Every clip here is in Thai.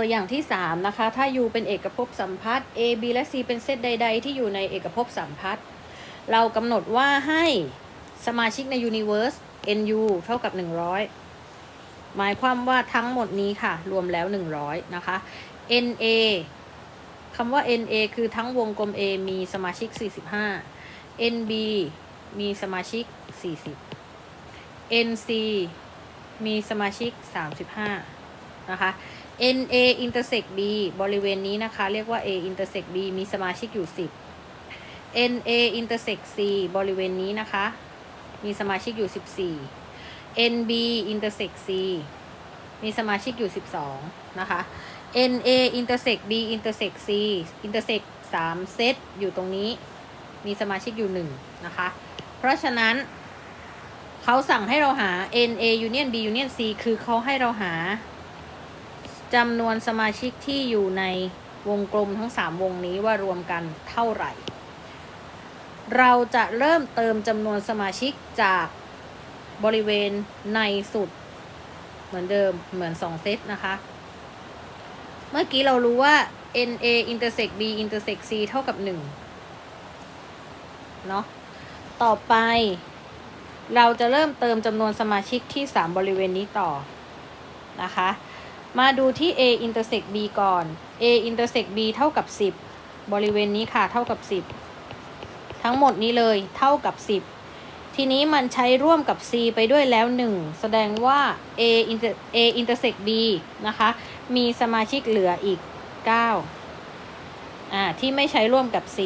ตัวอย่างที่ 3 นะคะ ถ้า U เป็นเอกภพสัมพัทธ์ A B และ C เป็นเซตใด ๆ ที่อยู่ในเอกภพสัมพัทธ์เรากำหนดว่าให้สมาชิกใน Universe NU เท่ากับ 100 หมายความว่าทั้งหมดนี้ค่ะ รวมแล้ว 100 นะคะ NA คำว่า NA คือทั้งวงกลม A มีสมาชิก 45 NB มีสมาชิก 40 NC มีสมาชิก 35 นะคะ NA intersect B บริเวณนี้นะคะ เรียกว่า A intersect B มีสมาชิกอยู่ 10 NA intersect C บริเวณนี้นะคะ มีสมาชิกอยู่ 14 NB intersect C มีสมาชิกอยู่ 12 นะคะ NA intersect B intersect C intersect 3 เซตอยู่ตรงนี้ มีสมาชิกอยู่ 1 นะคะ เพราะฉะนั้นเขาสั่งให้เราหา NA union B union C คือเขาให้เราหา จำนวนสมาชิกที่อยู่ในวงกลมทั้ง 3 วงนี้ว่ารวมกันเท่าไหร่ เราจะเริ่มเติมจำนวนสมาชิกจากบริเวณในสุด เหมือนเดิมเหมือน 2 เซตนะคะ เมื่อกี้เรารู้ว่า NA intersect B intersect C เท่ากับ 1 เนาะต่อไป เราจะเริ่มเติมจำนวนสมาชิกที่ 3 บริเวณนี้ต่อนะคะ มาดูที่ A intersect B ก่อน A intersect B เท่ากับ 10 บริเวณนี้ค่ะเท่ากับ 10 ทั้งหมดนี้เลยเท่ากับ 10 ทีนี้มันใช้ร่วมกับ C ไปด้วยแล้ว 1 แสดงว่า A inter A intersect B นะคะ มีสมาชิกเหลืออีก 9 อ่า ที่ไม่ใช้ร่วมกับ C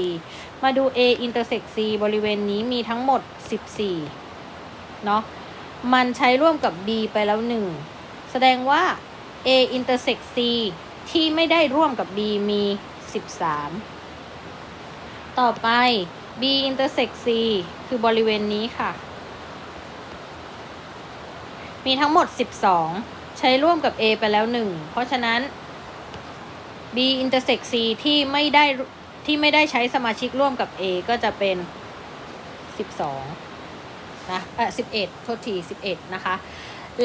มาดู A intersect C บริเวณนี้มีทั้งหมด 14 เนาะ มันใช้ร่วมกับ B ไปแล้ว 1 แสดงว่า A intersect C ที่ไม่ได้ร่วมกับ B มี 13 ต่อไป B intersect C คือบริเวณนี้ค่ะ มีทั้งหมด 12 ใช้ร่วมกับ A ไปแล้ว 1 เพราะฉะนั้น B intersect C ที่ไม่ได้ที่ไม่ได้ใช้สมาชิกร่วมกับ A ก็จะเป็น 12 นะเออ11 โทษที 11 นะคะ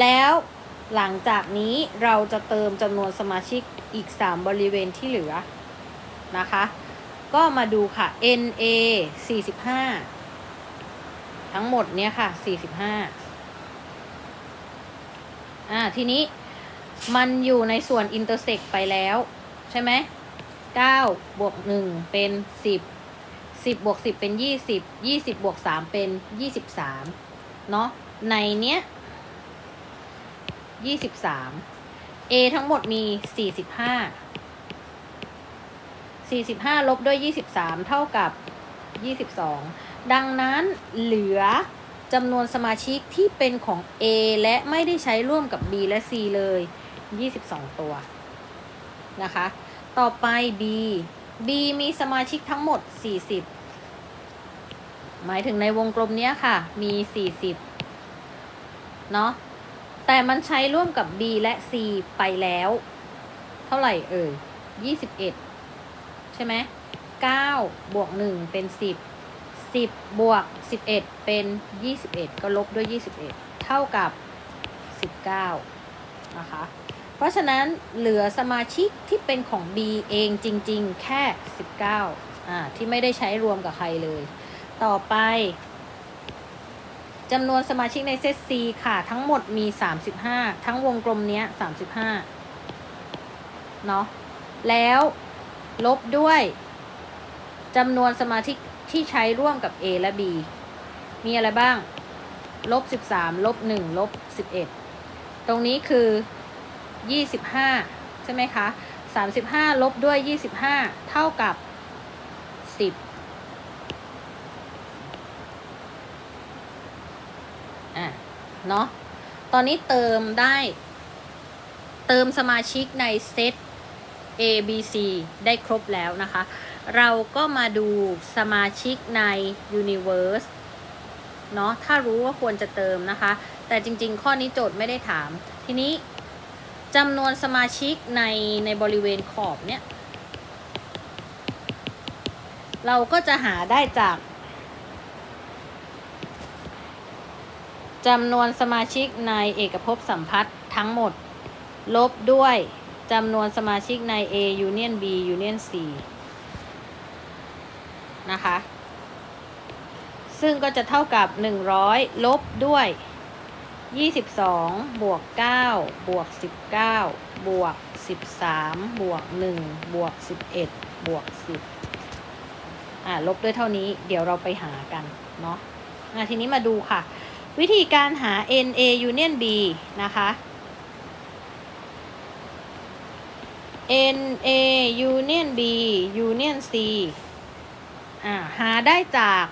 แล้ว หลังจากนี้เราจะเติมจำนวนสมาชิกอีก 3 บริเวณที่เหลือนะคะ ก็มาดูค่ะ NA 45 ทั้งหมดเนี้ยค่ะ 45 อ่า ทีนี้มันอยู่ในส่วน intersect ไปแล้ว ใช่ไหม9บวก1เป็น 10 10บวก10 เป็น 20 20บวก3เป็น 23 เนาะในเนี้ย 23 A ทั้งหมดมี45 45ลบด้วย23เท่ากับ22ดังนั้นเหลือจำนวนสมาชิกที่เป็นของ A และไม่ได้ใช้ร่วมกับ B และ C เลย 22 ตัว นะคะ ต่อไป B B มีสมาชิกทั้งหมด 40 หมายถึงในวงกลมเนี้ยค่ะ มี 40 เนาะ แต่มันใช้ร่วมกับ B และ C ไปแล้ว เท่าไหร่เอ่ย21ใช่ไหม9บวก1เป็น10 10บบวก11เอ็ดเป็น21ก็ลบด้วย21เอ็ดเท่ากับ19นะคะ เพราะฉะนั้นเหลือสมาชิกที่เป็นของ B เองจริง ๆ แค่19อ่าที่ไม่ได้ใช้รวมกับใครเลย ต่อไป จำนวนสมาชิกในเซต C ค่ะ ทั้งหมดมี 35 ทั้งวงกลมเนี้ย 35 เนาะแล้วลบด้วยจำนวนสมาชิกที่ใช้ร่วมกับ A และ B มีอะไรบ้าง ลบ 13 ลบ 1 ลบ 11 ตรงนี้คือ 25 ใช่ไหมคะ 35 ลบด้วย 25 เท่ากับ 10 อะ เนาะตอนนี้เติมได้ เติมสมาชิกในเซต A B C ได้ครบแล้วนะคะ เราก็มาดูสมาชิกใน Universe เนาะถ้ารู้ว่าควรจะเติมนะคะ แต่จริง ๆ ข้อนี้โจทย์ไม่ได้ถาม ทีนี้จำนวนสมาชิกในในบริเวณขอบเนี่ย เราก็จะหาได้จาก จำนวนสมาชิกในเอกภพสัมพัทธ์ทั้งหมด ลบด้วยจำนวนสมาชิกใน A Union B Union C นะคะ ซึ่งก็จะเท่ากับ 100 ลบด้วย 22 บวก 9 บวก 19 บวก 13 บวก 1 บวก 11 บวก 10 อ่าลบด้วยเท่านี้เดี๋ยวเราไปหากัน เนาะอะทีนี้มาดูค่ะ วิธีการหา NA Union B นะคะ NA Union B Union C อ่าหาได้จาก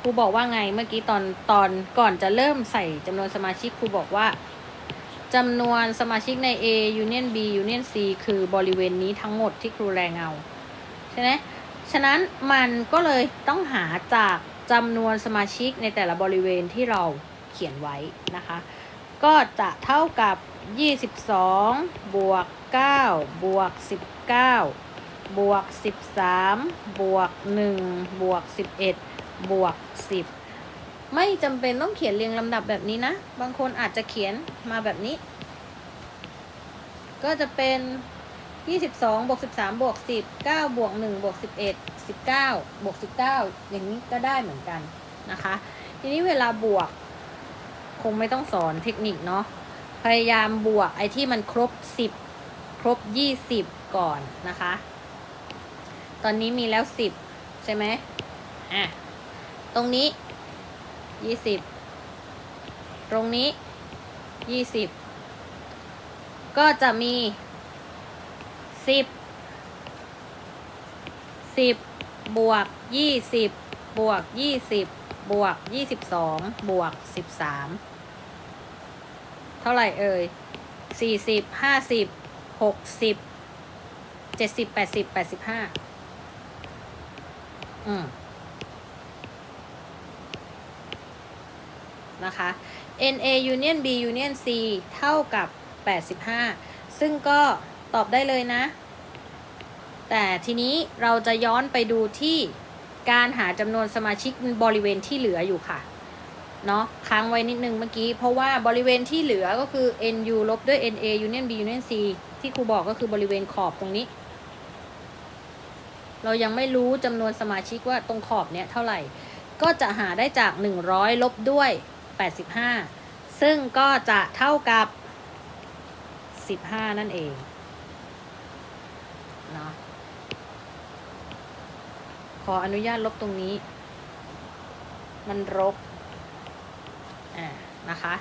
ครูบอกว่าไงเมื่อกี้ตอนตอนก่อนจะเริ่มใส่จำนวนสมาชิกครูบอกว่าจำนวนสมาชิกใน A Union B Union C คือบริเวณนี้ทั้งหมดที่ครูแรงเอา ใช่ไหมฉะนั้นมันก็เลยต้องหาจาก จำนวนสมาชิกในแต่ละบริเวณที่เราเขียนไว้นะคะ ก็จะเท่ากับ 22 บวก 9 บวก 19 บวก 13 บวก 1 บวก 11 บวก 10 ไม่จำเป็นต้องเขียนเรียงลำดับแบบนี้นะ บางคนอาจจะเขียนมาแบบนี้ ก็จะเป็น 22บวก13บวก10 9บวก1บวก11 19บวก19อย่างนี้ก็ได้เหมือนกันนะคะ ทีนี้เวลาบวก คงไม่ต้องสอนเทคนิคเนาะพยายามบวกไอ้ที่มันครบ10ครบ20ก่อนนะคะ ตอนนี้มีแล้ว10ใช่ไหมอะ ตรงนี้20ตรงนี้20ก็จะมี 10 10บวก20บวก20บวก22บวก13เท่าไหร่เอ่ย40 50 60 70 80 85อืมนะคะ NA Union B Union C เท่ากับ 85 ซึ่งก็ ตอบได้เลยนะ แต่ทีนี้เราจะย้อนไปดูที่การหาจำนวนสมาชิกบริเวณที่เหลืออยู่ค่ะ เนาะค้างไว้นิดนึงเมื่อกี้ เพราะว่าบริเวณที่เหลือก็คือ NU ลบด้วย NA Union B Union C ที่ครูบอกก็คือบริเวณขอบตรงนี้ เรายังไม่รู้จำนวนสมาชิกว่าตรงขอบเนี้ยเท่าไหร่ ก็จะหาได้จาก 100 ลบด้วย 85 ซึ่งก็จะเท่ากับ 15 นั่นเอง เนาะขออนุญาตลบตรงนี้ มันรกอ่านะคะ